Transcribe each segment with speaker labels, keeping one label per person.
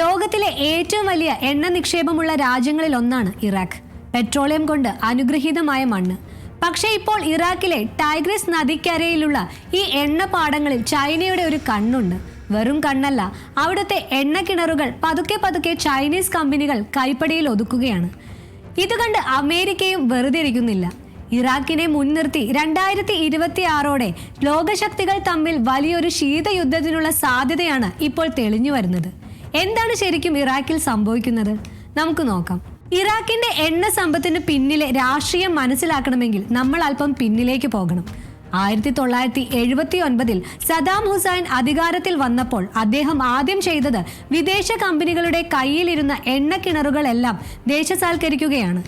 Speaker 1: ലോകത്തിലെ ഏറ്റവും വലിയ എണ്ണ നിക്ഷേപമുള്ള രാജ്യങ്ങളിൽ ഒന്നാണ് ഇറാഖ്. പെട്രോളിയം കൊണ്ട് അനുഗ്രഹീതമായ മണ്ണ്. പക്ഷേ ഇപ്പോൾ ഇറാഖിലെ ടൈഗ്രിസ് നദിക്കരയിലുള്ള ഈ എണ്ണ പാടങ്ങളിൽ ചൈനയുടെ ഒരു കണ്ണുണ്ട്. വെറും കണ്ണല്ല അവിടുത്തെ എണ്ണ കിണറുകൾ പതുക്കെ പതുക്കെ ചൈനീസ് കമ്പനികൾ കൈപ്പടിയിൽ ഒതുക്കുകയാണ്. ഇത് കണ്ട് അമേരിക്കയും വെറുതെ ഇരിക്കുന്നില്ല. ഇറാഖിനെ മുൻനിർത്തി രണ്ടായിരത്തി ഇരുപത്തി ആറോടെ ലോകശക്തികൾ തമ്മിൽ വലിയൊരു ശീതയുദ്ധത്തിനുള്ള സാധ്യതയാണ് ഇപ്പോൾ തെളിഞ്ഞു വരുന്നത്. എന്താണ് ശരിക്കും ഇറാഖിൽ സംഭവിക്കുന്നത്? നമുക്ക് നോക്കാം. ഇറാഖിന്റെ എണ്ണ സമ്പത്തിന് പിന്നിലെ രാഷ്ട്രീയം മനസ്സിലാക്കണമെങ്കിൽ നമ്മൾ അല്പം പിന്നിലേക്ക് പോകണം. ആയിരത്തി തൊള്ളായിരത്തി എഴുപത്തി ഒൻപതിൽ സദാം ഹുസൈൻ അധികാരത്തിൽ വന്നപ്പോൾ അദ്ദേഹം ആദ്യം ചെയ്തത് വിദേശ കമ്പനികളുടെ കയ്യിലിരുന്ന എണ്ണ കിണറുകളെല്ലാം ദേശസാൽക്കരിക്കുകയാണ്.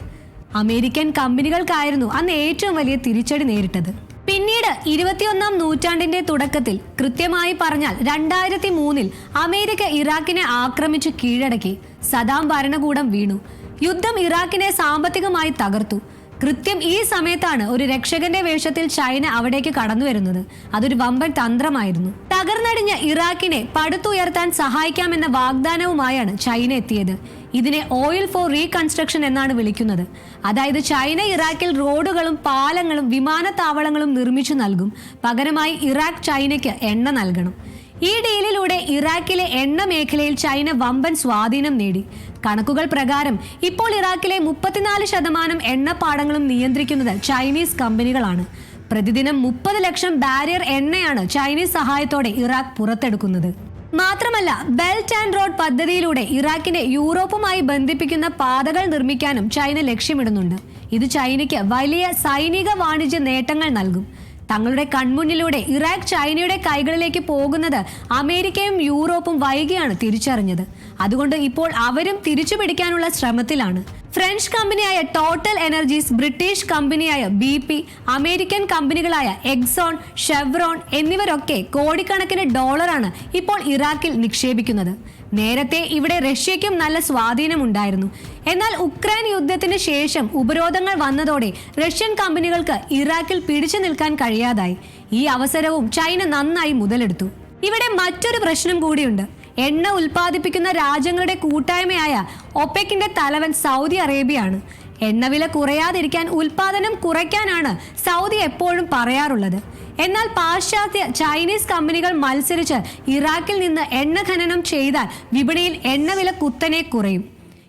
Speaker 1: അമേരിക്കൻ കമ്പനികൾക്കായിരുന്നു അന്ന് ഏറ്റവും വലിയ തിരിച്ചടി നേരിട്ടത്. പിന്നീട് ഇരുപത്തിയൊന്നാം നൂറ്റാണ്ടിന്റെ തുടക്കത്തിൽ കൃത്യമായി പറഞ്ഞാൽ രണ്ടായിരത്തി മൂന്നിൽ അമേരിക്ക ഇറാഖിനെ ആക്രമിച്ചു കീഴടക്കി. സദാം ഭരണകൂടം വീണു. യുദ്ധം ഇറാഖിനെ സാമ്പത്തികമായി തകർത്തു. കൃത്യം ഈ സമയത്താണ് ഒരു രക്ഷകന്റെ വേഷത്തിൽ ചൈന അവിടേക്ക് കടന്നു വരുന്നത്. അതൊരു വമ്പൻ തന്ത്രമായിരുന്നു. തകർന്നടിഞ്ഞ ഇറാഖിനെ പടുത്തുയർത്താൻ സഹായിക്കാമെന്ന വാഗ്ദാനവുമായാണ് ചൈന എത്തിയത്. ഇതിനെ ഓയിൽ ഫോർ റീകൺസ്ട്രക്ഷൻ എന്നാണ് വിളിക്കുന്നത്. അതായത് ചൈന ഇറാഖിൽ റോഡുകളും പാലങ്ങളും വിമാനത്താവളങ്ങളും നിർമ്മിച്ചു നൽകും. പകരമായി ഇറാഖ് ചൈനയ്ക്ക് എണ്ണ നൽകണം. ഈ ഡീലിലൂടെ ഇറാഖിലെ എണ്ണ മേഖലയിൽ ചൈന വമ്പൻ സ്വാധീനം നേടി. കണക്കുകൾ പ്രകാരം ഇപ്പോൾ ഇറാഖിലെ മുപ്പത്തിനാല് ശതമാനം എണ്ണപ്പാടങ്ങളും നിയന്ത്രിക്കുന്നത് ചൈനീസ് കമ്പനികളാണ്. പ്രതിദിനം മുപ്പത് ലക്ഷം ബാരിയർ എണ്ണയാണ് ചൈനീസ് സഹായത്തോടെ ഇറാഖ് പുറത്തെടുക്കുന്നത്. മാത്രമല്ല ബെൽറ്റ് ആൻഡ് റോഡ് പദ്ധതിയിലൂടെ ഇറാഖിനെ യൂറോപ്പുമായി ബന്ധിപ്പിക്കുന്ന പാതകൾ നിർമ്മിക്കാനും ചൈന ലക്ഷ്യമിടുന്നുണ്ട്. ഇത് ചൈനയ്ക്ക് വലിയ സൈനിക വാണിജ്യ നേട്ടങ്ങൾ നൽകും. തങ്ങളുടെ കൺമുന്നിലൂടെ ഇറാഖ് ചൈനയുടെ കൈകളിലേക്ക് പോകുന്നത് അമേരിക്കയും യൂറോപ്പും വൈകിയാണ് തിരിച്ചറിഞ്ഞത്. അതുകൊണ്ട് ഇപ്പോൾ അവരും തിരിച്ചു പിടിക്കാനുള്ള ശ്രമത്തിലാണ്. ഫ്രഞ്ച് കമ്പനിയായ ടോട്ടൽ എനർജീസ് ബ്രിട്ടീഷ് കമ്പനിയായ ബി പി അമേരിക്കൻ കമ്പനികളായ എക്സോൺ ഷെവ്രോൺ എന്നിവരൊക്കെ കോടിക്കണക്കിന് ഡോളറാണ് ഇപ്പോൾ ഇറാഖിൽ നിക്ഷേപിക്കുന്നത്. നേരത്തെ ഇവിടെ റഷ്യയ്ക്കും നല്ല സ്വാധീനമുണ്ടായിരുന്നു. എന്നാൽ ഉക്രൈൻ യുദ്ധത്തിന് ശേഷം ഉപരോധങ്ങൾ വന്നതോടെ റഷ്യൻ കമ്പനികൾക്ക് ഇറാഖിൽ പിടിച്ചു നിൽക്കാൻ കഴിയാതായി. ഈ അവസരവും ചൈന നന്നായി മുതലെടുത്തു. ഇവിടെ മറ്റൊരു പ്രശ്നം കൂടിയുണ്ട്. എണ്ണ ഉൽപ്പാദിപ്പിക്കുന്ന രാജ്യങ്ങളുടെ കൂട്ടായ്മയായ ഒപെക്കിന്റെ തലവൻ സൗദി അറേബ്യയാണ്. എണ്ണവില കുറയാതിരിക്കാൻ ഉൽപാദനം കുറയ്ക്കാനാണ് സൗദി എപ്പോഴും പറയാറുള്ളത്. എന്നാൽ പാശ്ചാത്യ ചൈനീസ് കമ്പനികൾ മത്സരിച്ച് ഇറാഖിൽ നിന്ന് എണ്ണ ഖനനം ചെയ്താൽ വിപണിയിൽ എണ്ണവില കുത്തനെ കുറയും.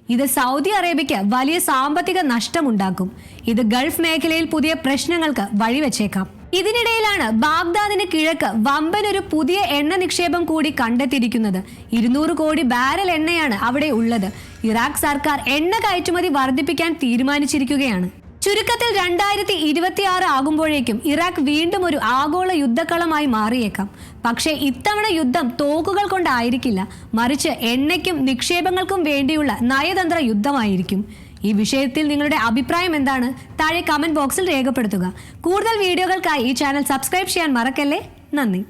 Speaker 1: ഇത് സൗദി അറേബ്യയ്ക്ക് വലിയ സാമ്പത്തിക നഷ്ടമുണ്ടാക്കും. ഇത് ഗൾഫ് മേഖലയിൽ പുതിയ പ്രശ്നങ്ങൾക്ക് വഴിവെച്ചേക്കാം. ഇതിനിടയിലാണ് ബാഗ്ദാദിന് കിഴക്ക് വമ്പൻ ഒരു പുതിയ എണ്ണ നിക്ഷേപം കൂടി കണ്ടെത്തിയിരിക്കുന്നത്. ഇരുന്നൂറ് കോടി ബാരൽ എണ്ണയാണ് അവിടെ ഉള്ളത്. ഇറാഖ് സർക്കാർ എണ്ണ കയറ്റുമതി വർദ്ധിപ്പിക്കാൻ തീരുമാനിച്ചിരിക്കുകയാണ്. ചുരുക്കത്തിൽ രണ്ടായിരത്തി ഇരുപത്തിയാറ് ആകുമ്പോഴേക്കും ഇറാഖ് വീണ്ടും ഒരു ആഗോള യുദ്ധക്കളമായി മാറിയേക്കാം. പക്ഷേ ഇത്തവണ യുദ്ധം തോക്കുകൾ കൊണ്ടായിരിക്കില്ല. മറിച്ച് എണ്ണയ്ക്കും നിക്ഷേപങ്ങൾക്കും വേണ്ടിയുള്ള നയതന്ത്ര യുദ്ധമായിരിക്കും. ഈ വിഷയത്തിൽ നിങ്ങളുടെ അഭിപ്രായം എന്താണ്? താഴെ കമന്റ് ബോക്സിൽ രേഖപ്പെടുത്തുക. കൂടുതൽ വീഡിയോകൾക്കായി ഈ ചാനൽ സബ്സ്ക്രൈബ് ചെയ്യാൻ മറക്കല്ലേ? നന്ദി.